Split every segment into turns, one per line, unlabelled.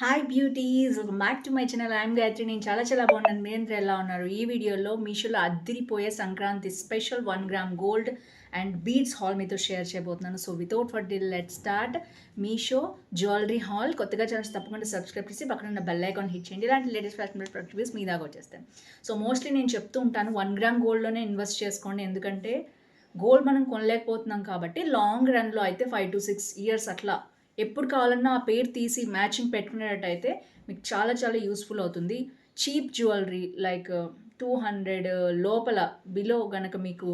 Hi beauties back to my channel I'm Gayatri నేను చాలా చాలా బాగున్నాను. మీరందరూ ఎలా ఉన్నారు? ఈ వీడియోలో మీషోలో అద్దిరిపోయే Sankranti special one gram gold and beads haul మీతో షేర్ చేయబోతున్నాను. So without further let start Meesho jewellery haul కొత్తగా ఛానల్స్ తప్పకుండా సబ్స్క్రైబ్ చేసి పక్కన ఉన్న బెల్ ఐకాన్ హిట్ చేయండి. ఇలాంటి లేటెస్ట్ ఫ్యాషన్ ప్రొడక్ట్ రివ్యూస్ మీ దాకా వచ్చేస్తాను సో మోస్ట్లీ నేను చెప్తూ ఉంటాను వన్ గ్రామ్ గోల్డ్లోనే ఇన్వెస్ట్ చేసుకోండి. ఎందుకంటే గోల్డ్ మనం కొనలేకపోతున్నాం కాబట్టి లాంగ్ రన్లో అయితే ఫైవ్ టు సిక్స్ ఇయర్స్ అట్లా ఎప్పుడు కావాలన్నా ఆ పేరు తీసి మ్యాచింగ్ పెట్టుకునేటట్టయితే మీకు చాలా చాలా యూస్ఫుల్ అవుతుంది. Cheap jewellery like uh, two hundred uh, లోపల బిలో గనక మీకు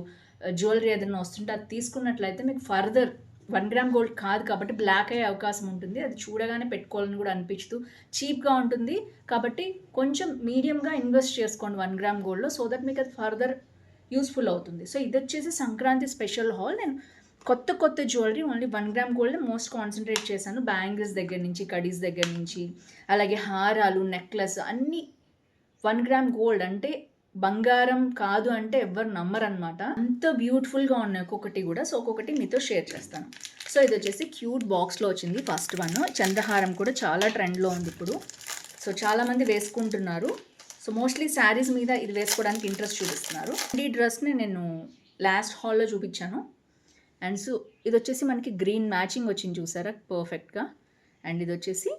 uh, జ్యువెలరీ ఏదైనా వస్తుంటే అది తీసుకున్నట్లయితే మీకు ఫర్దర్ వన్ గ్రామ్ గోల్డ్ కాదు కాబట్టి బ్లాక్ అయ్యే అవకాశం ఉంటుంది. అది చూడగానే పెట్టుకోవాలని కూడా అనిపించదు చీప్గా ఉంటుంది. కాబట్టి కొంచెం మీడియంగా ఇన్వెస్ట్ చేసుకోండి వన్ గ్రామ్ గోల్డ్లో సో దట్ మీకు అది ఫర్దర్ యూస్ఫుల్ అవుతుంది. సో ఇది వచ్చేసి సంక్రాంతి స్పెషల్ హాల్ నేను కొత్త కొత్త jewellery only one gram gold most concentrate చేశాను. బ్యాంగిల్స్ దగ్గర నుంచి కడీస్ దగ్గర నుంచి అలాగే హారాలు నెక్లెస్ అన్నీ వన్ గ్రామ్ గోల్డ్ అంటే బంగారం కాదు అంటే ఎవ్వరు నమ్మరనమాట అంత బ్యూటిఫుల్గా ఉన్నాయి ఒక్కొక్కటి కూడా. సో ఒక్కొక్కటి మీతో షేర్ చేస్తాను. సో ఇది వచ్చేసి క్యూట్ బాక్స్లో వచ్చింది ఫస్ట్ వన్ చంద్రహారం కూడా చాలా ట్రెండ్లో ఉంది ఇప్పుడు. సో చాలామంది వేసుకుంటున్నారు. సో మోస్ట్లీ శారీస్ మీద ఇది వేసుకోవడానికి ఇంట్రెస్ట్ చూపిస్తున్నారు. ఈ డ్రెస్ని నేను లాస్ట్ హాల్లో చూపించాను. అండ్ సో ఇది వచ్చేసి మనకి గ్రీన్ మ్యాచింగ్ వచ్చింది చూసారా? పర్ఫెక్ట్గా. అండ్ ఇది వచ్చేసి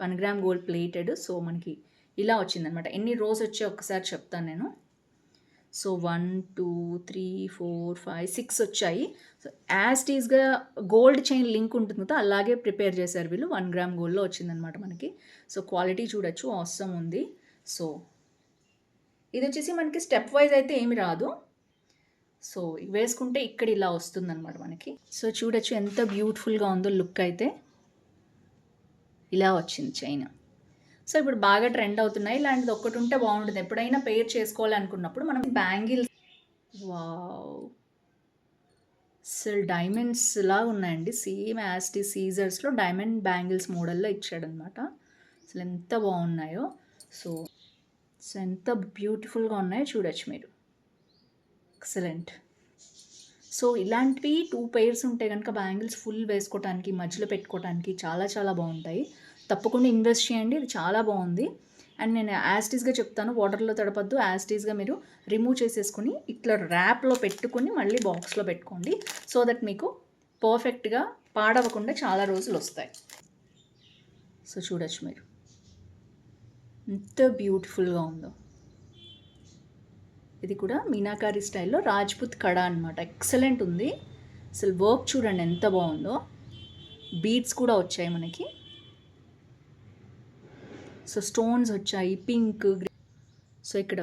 one gram gold plated. So మనకి ఇలా వచ్చిందనమాట. ఎన్ని రోస్ వచ్చాయి ఒక్కసారి చెప్తాను నేను. So one two three four five six వచ్చాయి. సో యాజ్ ఈజ్గా గోల్డ్ చైన్ లింక్ ఉంటుంది కదా అలాగే ప్రిపేర్ చేశారు వీళ్ళు. వన్ గ్రామ్ గోల్డ్లో వచ్చిందనమాట మనకి. సో క్వాలిటీ చూడొచ్చు. అవసరం ఉంది. సో ఇది వచ్చేసి మనకి స్టెప్ వైజ్ అయితే ఏమి రాదు. సో వేసుకుంటే ఇక్కడ ఇలా వస్తుందన్నమాట మనకి. సో చూడొచ్చు ఎంత బ్యూటిఫుల్గా ఉందో లుక్ అయితే. ఇలా వచ్చింది చైన్. సో ఇప్పుడు బాగా ట్రెండ్ అవుతున్నాయి. ఇలాంటిది ఒక్కటి ఉంటే బాగుంటుంది. ఎప్పుడైనా పేర్ చేసుకోవాలనుకున్నప్పుడు మనం బ్యాంగిల్స్ వావ్. అసలు డైమండ్స్ లా ఉన్నాయండి. సేమ్ యాస్టీ సీజర్స్లో డైమండ్ బ్యాంగిల్స్ మోడల్లో ఇచ్చాడనమాట అసలు ఎంత బాగున్నాయో. సో సో ఎంత బ్యూటిఫుల్గా ఉన్నాయో చూడొచ్చు మీరు. ఎక్సలెంట్ సో ఇలాంటివి టూ పెయిర్స్ ఉంటే కనుక బ్యాంగిల్స్ ఫుల్ వేసుకోవడానికి మధ్యలో పెట్టుకోవడానికి చాలా చాలా బాగుంటాయి. తప్పకుండా ఇన్వెస్ట్ చేయండి. ఇది చాలా బాగుంది. అండ్ నేను యాస్టీస్గా చెప్తాను. వాటర్లో తడపద్దు. యాస్టీస్గా మీరు రిమూవ్ చేసేసుకుని ఇట్లా ర్యాప్లో పెట్టుకుని మళ్ళీ బాక్స్లో పెట్టుకోండి. సో దట్ మీకు పర్ఫెక్ట్గా పాడవకుండా చాలా రోజులు వస్తాయి. సో చూడొచ్చు మీరు. ఎంత బ్యూటిఫుల్గా ఉందో. ఇది కూడా మీనాకారి స్టైల్లో రాజ్పుత్ కడ అనమాట ఎక్సలెంట్ ఉంది. అసలు వర్క్ చూడండి ఎంత బాగుందో. బీడ్స్ కూడా వచ్చాయి మనకి. సో స్టోన్స్ వచ్చాయి పింక్ సో ఇక్కడ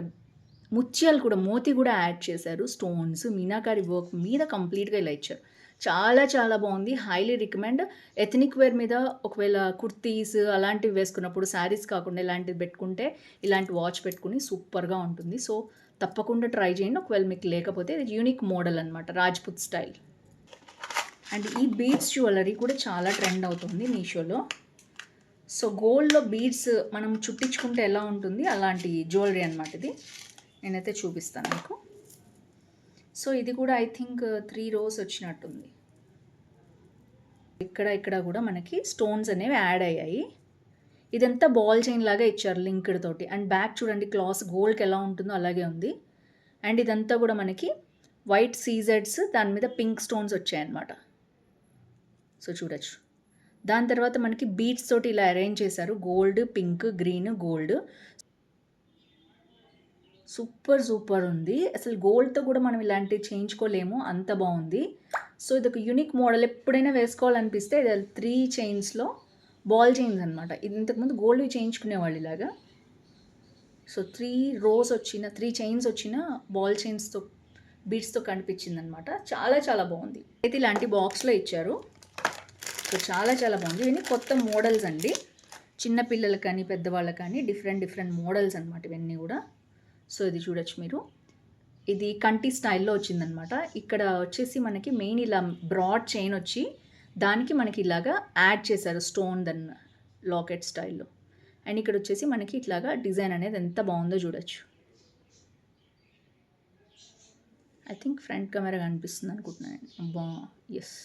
ముత్యాలు కూడా మోతి కూడా యాడ్ చేశారు. స్టోన్స్ మీనాకారి వర్క్ మీద కంప్లీట్గా ఇలా ఇచ్చారు. చాలా చాలా బాగుంది. హైలీ రికమెండ్ ఎథనిక్ వేర్ మీద ఒకవేళ కుర్తీస్ అలాంటివి వేసుకున్నప్పుడు శారీస్ కాకుండా ఇలాంటివి పెట్టుకుంటే ఇలాంటి వాచ్ పెట్టుకుని సూపర్గా ఉంటుంది. సో తప్పకుండా ట్రై చేయండి. ఒకవేళ మీకు లేకపోతే ఇది యూనిక్ మోడల్ అనమాట రాజ్పుత్ స్టైల్ అండ్ ఈ బీడ్స్ జ్యువెలరీ కూడా చాలా ట్రెండ్ అవుతుంది మీషోలో. సో గోల్డ్లో బీడ్స్ మనం చుట్టించుకుంటే ఎలా ఉంటుంది? అలాంటి జ్యువెలరీ అనమాట ఇది. నేనైతే చూపిస్తాను మీకు. సో ఇది కూడా ఐ థింక్ త్రీ రోస్ వచ్చినట్టుంది. ఇక్కడ ఇక్కడ కూడా మనకి స్టోన్స్ అనేవి యాడ్ అయ్యాయి. ఇదంతా బాల్ చైన్ లాగా ఇచ్చారు లింక్డ్ తోటి. అండ్ బ్యాక్ చూడండి క్లాస్ గోల్డ్కి ఎలా ఉంటుందో అలాగే ఉంది. అండ్ ఇదంతా కూడా మనకి వైట్ సీజెడ్స్ దాని మీద పింక్ స్టోన్స్ వచ్చాయన్నమాట. సో చూడొచ్చు. దాని తర్వాత మనకి బీట్స్ తోటి ఇలా అరేంజ్ చేశారు. Gold pink green gold super super ఉంది. అసలు గోల్డ్తో కూడా మనం ఇలాంటివి చేయించుకోలేము. అంత బాగుంది. సో ఇది ఒక యూనిక్ మోడల్ ఎప్పుడైనా వేసుకోవాలనిపిస్తే ఇది త్రీ చైన్స్లో బాల్ చైన్స్ అనమాట ఇది ఇంతకుముందు గోల్డ్ చేయించుకునేవాళ్ళు ఇలాగా. సో త్రీ రోస్ వచ్చిన త్రీ చైన్స్ వచ్చిన బాల్ చైన్స్తో బీట్స్తో కనిపించింది అనమాట చాలా చాలా బాగుంది. అయితే ఇలాంటి బాక్స్లో ఇచ్చారు. సో చాలా చాలా బాగుంది. ఇవన్నీ కొత్త మోడల్స్ అండి. చిన్నపిల్లలు కానీ పెద్దవాళ్ళకి కానీ డిఫరెంట్ డిఫరెంట్ మోడల్స్ అనమాట ఇవన్నీ కూడా. సో ఇది చూడొచ్చు మీరు. ఇది కంటి స్టైల్లో వచ్చిందనమాట ఇక్కడ వచ్చేసి మనకి మెయిన్ ఇలా బ్రాడ్ చైన్ వచ్చి దానికి మనకి ఇలాగా యాడ్ చేశారు స్టోన్ దెన్ లాకెట్ స్టైల్లో. అండ్ ఇక్కడ వచ్చేసి మనకి ఇట్లాగా డిజైన్ అనేది ఎంత బాగుందో చూడొచ్చు. ఐ థింక్ ఫ్రంట్ కెమెరా కనిపిస్తుంది అనుకుంటున్నాను బా ఎస్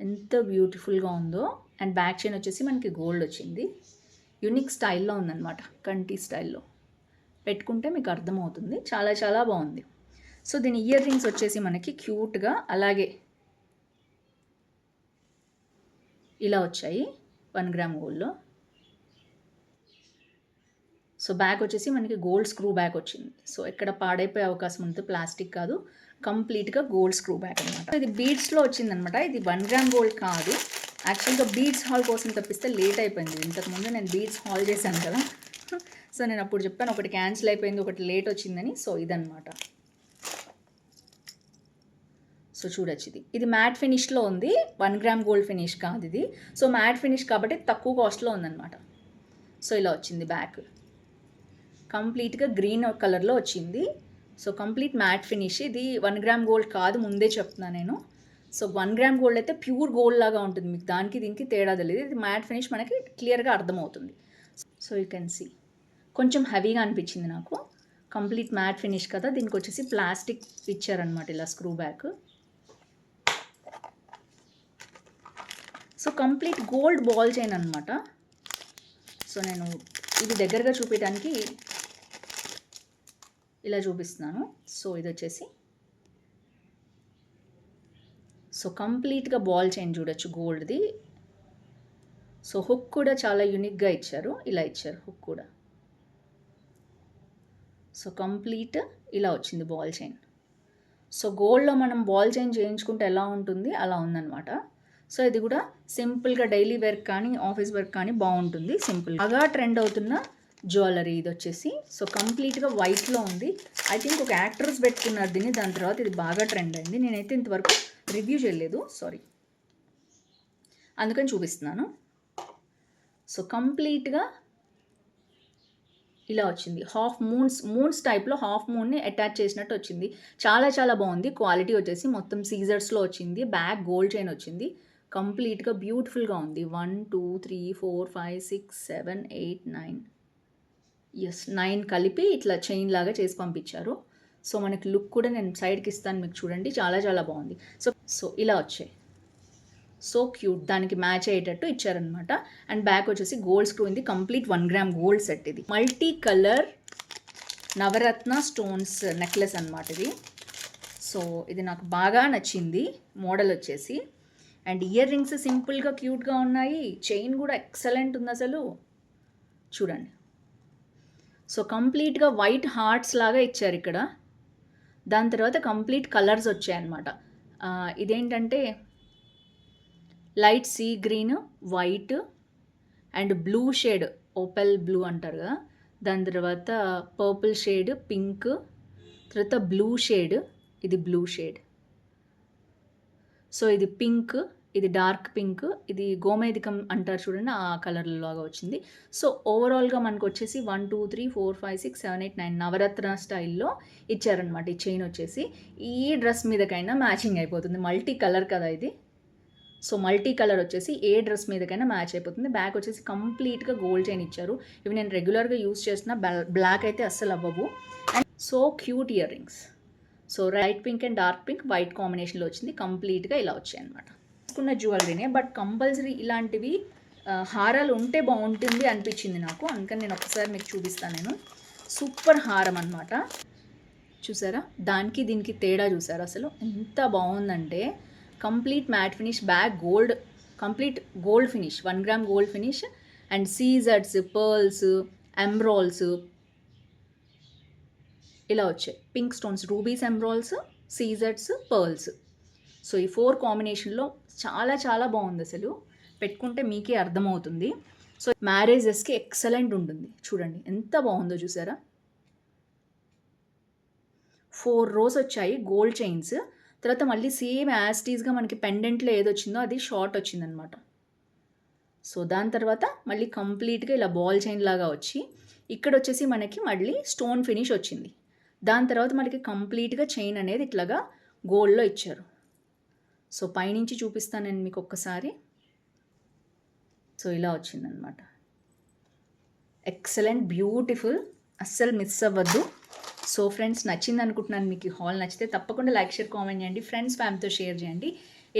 ఎంత బ్యూటిఫుల్గా ఉందో. అండ్ బ్యాక్ చైన్ వచ్చేసి మనకి గోల్డ్ వచ్చింది. యూనిక్ స్టైల్లో ఉందన్నమాట కంటి స్టైల్లో పెట్టుకుంటే మీకు అర్థమవుతుంది. చాలా చాలా బాగుంది. సో దీని ఇయర్ రింగ్స్ వచ్చేసి మనకి క్యూట్గా అలాగే ఇలా వచ్చాయి. వన్ గ్రామ్ గోల్డ్లో. సో బ్యాగ్ వచ్చేసి మనకి గోల్డ్ స్క్రూ బ్యాగ్ వచ్చింది. సో ఎక్కడ పాడైపోయే అవకాశం ఉంటుంది ప్లాస్టిక్ కాదు. కంప్లీట్గా గోల్డ్ స్క్రూ బ్యాగ్ అనమాట ఇది బీడ్స్లో వచ్చిందనమాట ఇది వన్ గ్రామ్ గోల్డ్ కాదు. యాక్చువల్గా బీడ్స్ హాల్ కోసం తప్పిస్తే లేట్ అయిపోయింది. ఇంతకుముందు నేను బీడ్స్ హాల్ చేశాను కదా. సో నేను అప్పుడు చెప్పాను ఒకటి క్యాన్సిల్ అయిపోయింది ఒకటి లేట్ వచ్చిందని. సో ఇదనమాట సో చూడొచ్చు ఇది. ఇది మ్యాట్ ఫినిష్లో ఉంది. వన్ గ్రామ్ గోల్డ్ ఫినిష్ కాదు ఇది. సో మ్యాట్ ఫినిష్ కాబట్టి తక్కువ కాస్ట్లో ఉందన్నమాట. సో ఇలా వచ్చింది బ్యాక్. కంప్లీట్గా గ్రీన్ కలర్లో వచ్చింది. So complete matte finish. ఇది వన్ గ్రామ్ గోల్డ్ కాదు ముందే చెప్తున్నాను నేను. సో వన్ గ్రామ్ గోల్డ్ అయితే ప్యూర్ గోల్డ్ లాగా ఉంటుంది. మీకు దానికి దీనికి తేడా తెలియదు ఇది మ్యాట్ ఫినిష్ మనకి క్లియర్గా అర్థమవుతుంది. So you can see. కొంచెం హెవీగా అనిపించింది నాకు. కంప్లీట్ మ్యాట్ ఫినిష్ కదా. దీనికి వచ్చేసి ప్లాస్టిక్ ఇచ్చారనమాట ఇలా screw back. So complete gold ball chain అనమాట సో నేను ఇది దగ్గరగా చూపించడానికి ఇలా చూపిస్తున్నాను. సో ఇది వచ్చేసి సో కంప్లీట్గా బాల్ చైన్ చూడొచ్చు గోల్డ్ది. సో హుక్ కూడా చాలా యూనిక్గా ఇచ్చారు. ఇలా ఇచ్చారు హుక్ కూడా. సో కంప్లీట్ ఇలా వచ్చింది బాల్ చైన్. సో గోల్డ్లో మనం బాల్ చైన్ చేయించుకుంటే ఎలా ఉంటుంది? అలా ఉందన్నమాట. సో ఇది కూడా సింపుల్గా డైలీ వర్క్ కానీ ఆఫీస్ వర్క్ కానీ బాగుంటుంది సింపుల్ బాగా ట్రెండ్ అవుతున్న జ్యువెలరీ ఇది వచ్చేసి. సో కంప్లీట్గా వైట్లో ఉంది. ఐ థింక్ ఒక యాక్టర్స్ పెట్టుకున్నారు దీన్ని దాని తర్వాత ఇది బాగా ట్రెండ్ అయింది. నేనైతే ఇంతవరకు రివ్యూ చేయలేదు. సారీ. అందుకని చూపిస్తున్నాను. సో కంప్లీట్గా ఇలా వచ్చింది. హాఫ్ మూన్స్ మూన్స్ టైప్లో హాఫ్ మూన్ని అటాచ్ చేసినట్టు వచ్చింది. చాలా చాలా బాగుంది. క్వాలిటీ వచ్చేసి మొత్తం సీజర్స్లో వచ్చింది. బ్యాక్ గోల్డ్ చైన్ వచ్చింది. కంప్లీట్గా బ్యూటిఫుల్గా ఉంది. One two three four five six seven eight nine. Yes nine కలిపి ఇట్లా చైన్ లాగా చేసి పంపించారు. సో మనకి లుక్ కూడా నేను సైడ్కి ఇస్తాను మీకు చూడండి. చాలా చాలా బాగుంది. సో సో ఇలా వచ్చాయి. So cute. దానికి మ్యాచ్ అయ్యేటట్టు ఇచ్చారనమాట అండ్ బ్యాక్ వచ్చేసి గోల్డ్ స్క్రూ ఉంది. Complete one gram gold set ఇది. Multi colour Navaratna stones necklace అనమాట ఇది. సో ఇది నాకు బాగా నచ్చింది మోడల్ వచ్చేసి. అండ్ ఇయర్ రింగ్స్ సింపుల్గా క్యూట్గా ఉన్నాయి. చైన్ కూడా ఎక్సలెంట్ ఉంది అసలు. చూడండి. సో కంప్లీట్గా వైట్ హార్ట్స్ లాగా ఇచ్చారు ఇక్కడ. దాని తర్వాత కంప్లీట్ కలర్స్ వచ్చాయన్నమాట. ఇదేంటంటే light sea green white and blue shade opal blue అంటారు కదా. దాని తర్వాత పర్పుల్ షేడ్ పింక్ తర్వాత బ్లూ షేడ్ ఇది బ్లూ షేడ్. సో ఇది పింక్ ఇది డార్క్ పింక్ ఇది గోమేధికం అంటారు చూడండి ఆ కలర్ లాగా వచ్చింది. సో ఓవరాల్గా మనకు వచ్చేసి one two three four five six seven eight nine Navaratna స్టైల్లో ఇచ్చారనమాట ఈ చైన్ వచ్చేసి. ఈ డ్రెస్ మీదకైనా మ్యాచింగ్ అయిపోతుంది. మల్టీ కలర్ కదా ఇది. సో మల్టీ కలర్ వచ్చేసి ఏ డ్రెస్ మీదకైనా మ్యాచ్ అయిపోతుంది. బ్యాక్ వచ్చేసి కంప్లీట్గా గోల్డ్ చైన్ ఇచ్చారు. ఇవి నేను రెగ్యులర్గా యూస్ చేసిన బ్లాక్ అయితే అస్సలు అవ్వవు. And so cute ear rings. So right pink and dark pink white కాంబినేషన్లో వచ్చింది. కంప్లీట్గా ఇలా వచ్చాయి అనమాట తీసుకున్న జ్యువెలరీనే బట్ కంపల్సరీ ఇలాంటివి హారాలు ఉంటే బాగుంటుంది అనిపించింది నాకు. అందుకని నేను ఒకసారి మీకు చూపిస్తాను నేను. సూపర్ హారం అనమాట చూసారా? దానికి దీనికి తేడా చూసారా అసలు? ఎంత బాగుందంటే complete matte finish back gold complete gold finish one gram gold finish and scissors pearls emeralds ఇలా వచ్చాయి. పింక్ స్టోన్స్ రూబీస్ ఎంబ్రాల్స్ సీజర్స్ పర్ల్స్ సో ఈ ఫోర్ కాంబినేషన్లో చాలా చాలా బాగుంది అసలు. పెట్టుకుంటే మీకే అర్థమవుతుంది. సో మ్యారేజెస్కి ఎక్సలెంట్ ఉంటుంది. చూడండి ఎంత బాగుందో చూసారా? ఫోర్ రోస్ వచ్చాయి గోల్డ్ చైన్స్ తర్వాత మళ్ళీ సేమ్ యాస్టీస్గా మనకి పెండెంట్లో ఏదొచ్చిందో అది షార్ట్ వచ్చిందనమాట. సో దాని తర్వాత మళ్ళీ కంప్లీట్గా ఇలా బాల్ చైన్ లాగా వచ్చి ఇక్కడ వచ్చేసి మనకి మళ్ళీ స్టోన్ ఫినిష్ వచ్చింది. దాని తర్వాత మనకి కంప్లీట్గా చైన్ అనేది ఇట్లాగా గోల్డ్లో ఇచ్చారు. సో పైనుంచి చూపిస్తాను నేను మీకు ఒక్కసారి. సో ఇలా వచ్చిందనమాట ఎక్సలెంట్ బ్యూటిఫుల్ అస్సలు మిస్ అవ్వద్దు. సో ఫ్రెండ్స్ నచ్చింది అనుకుంటున్నాను మీకు ఈ హాల్ నచ్చితే తప్పకుండా లైక్ షేర్ కామెంట్ చేయండి. ఫ్రెండ్స్ ఫ్యామిలీతో షేర్ చేయండి.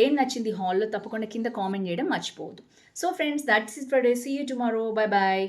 ఏం నచ్చింది హాల్లో తప్పకుండా కింద కామెంట్ చేయడం మర్చిపోవద్దు. So friends that's is for day see you tomorrow bye bye